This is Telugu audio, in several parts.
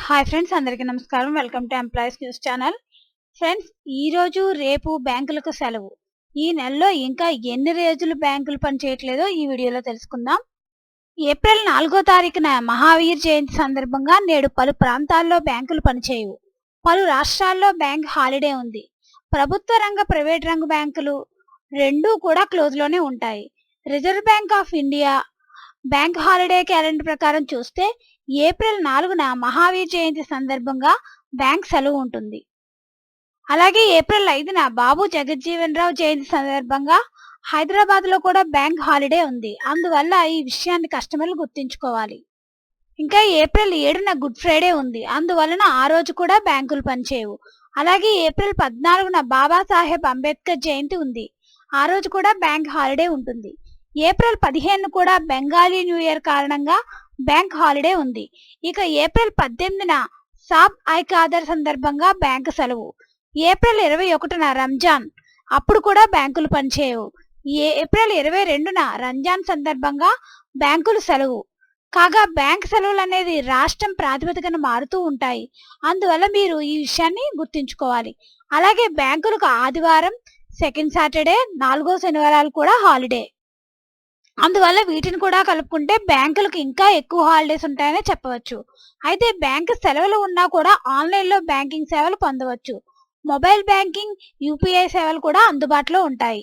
హాయ్ ఫ్రెండ్స్ అందరికీ నమస్కారం. Welcome to employees news channel friends ఈ రోజు రేపు బ్యాంకులకు సెలవు. ఈ నెలలో ఇంకా ఎన్ని రోజులు బ్యాంకులు పనిచేయట్లేదో ఈ వీడియోలో తెలుసుకుందాం. ఏప్రిల్ నాలుగో తారీఖున మహావీర్ జయంతి సందర్భంగా నేడు పలు ప్రాంతాల్లో బ్యాంకులు పనిచేయవు. పలు రాష్ట్రాల్లో బ్యాంక్ హాలిడే ఉంది. ప్రభుత్వ రంగ ప్రైవేట్ రంగ బ్యాంకులు రెండూ కూడా క్లోజ్లోనే ఉంటాయి. Reserve bank of India bank holiday calendar ప్రకారం చూస్తే ఏప్రిల్ నాలుగున మహావీర్ జయంతి సందర్భంగా బ్యాంక్ సెలవు ఉంటుంది. అలాగే ఏప్రిల్ ఐదున బాబు జగజ్జీవన్ రావు జయంతి సందర్భంగా హైదరాబాద్లో కూడా బ్యాంక్ హాలిడే ఉంది. అందువల్ల ఈ విషయాన్ని కస్టమర్లు గుర్తుంచుకోవాలి. ఇంకా ఏప్రిల్ ఏడున గుడ్ ఫ్రైడే ఉంది. అందువలన ఆ రోజు కూడా బ్యాంకులు పనిచేయవు. అలాగే ఏప్రిల్ పద్నాలుగున బాబాసాహెబ్ అంబేద్కర్ జయంతి ఉంది. ఆ రోజు కూడా బ్యాంక్ హాలిడే ఉంటుంది. ఏప్రిల్ పదిహేను కూడా బెంగాలీ న్యూ ఇయర్ కారణంగా బ్యాంక్ హాలిడే ఉంది. ఇక ఏప్రిల్ పద్దెనిమిదిన సాబ్ ఐకాదర్ సందర్భంగా బ్యాంకు సెలవు. ఏప్రిల్ ఇరవై ఒకటిన రంజాన్. అప్పుడు కూడా బ్యాంకులు పనిచేయవు. ఏప్రిల్ ఇరవై రెండున రంజాన్ సందర్భంగా బ్యాంకులు సెలవు. కాగా బ్యాంక్ సెలవులు అనేది రాష్ట్రం ప్రాతిపదికన మారుతూ ఉంటాయి. అందువల్ల మీరు ఈ విషయాన్ని గుర్తుంచుకోవాలి. అలాగే బ్యాంకులకు ఆదివారం సెకండ్ సాటర్డే నాలుగో శనివారాలు కూడా హాలిడే. అందువల్ల వీటిని కూడా కలుపుకుంటే బ్యాంకులకు ఇంకా ఎక్కువ హాలిడేస్ ఉంటాయని చెప్పవచ్చు. అయితే బ్యాంకు సెలవులు ఉన్నా కూడా ఆన్లైన్లో బ్యాంకింగ్ సేవలు పొందవచ్చు. మొబైల్ బ్యాంకింగ్ యూపీఐ సేవలు కూడా అందుబాటులో ఉంటాయి.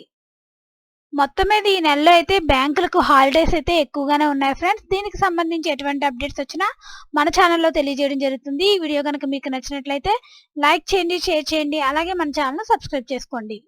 మొత్తం మీద ఈ నెలలో అయితే బ్యాంకులకు హాలిడేస్ అయితే ఎక్కువగానే ఉన్నాయి ఫ్రెండ్స్ దీనికి సంబంధించి ఎటువంటి అప్డేట్స్ వచ్చినా మన ఛానల్లో తెలియజేయడం జరుగుతుంది. ఈ వీడియో కనుక మీకు నచ్చినట్లయితే లైక్ చేయండి షేర్ చేయండి. అలాగే మన ఛానల్ సబ్స్క్రైబ్ చేసుకోండి.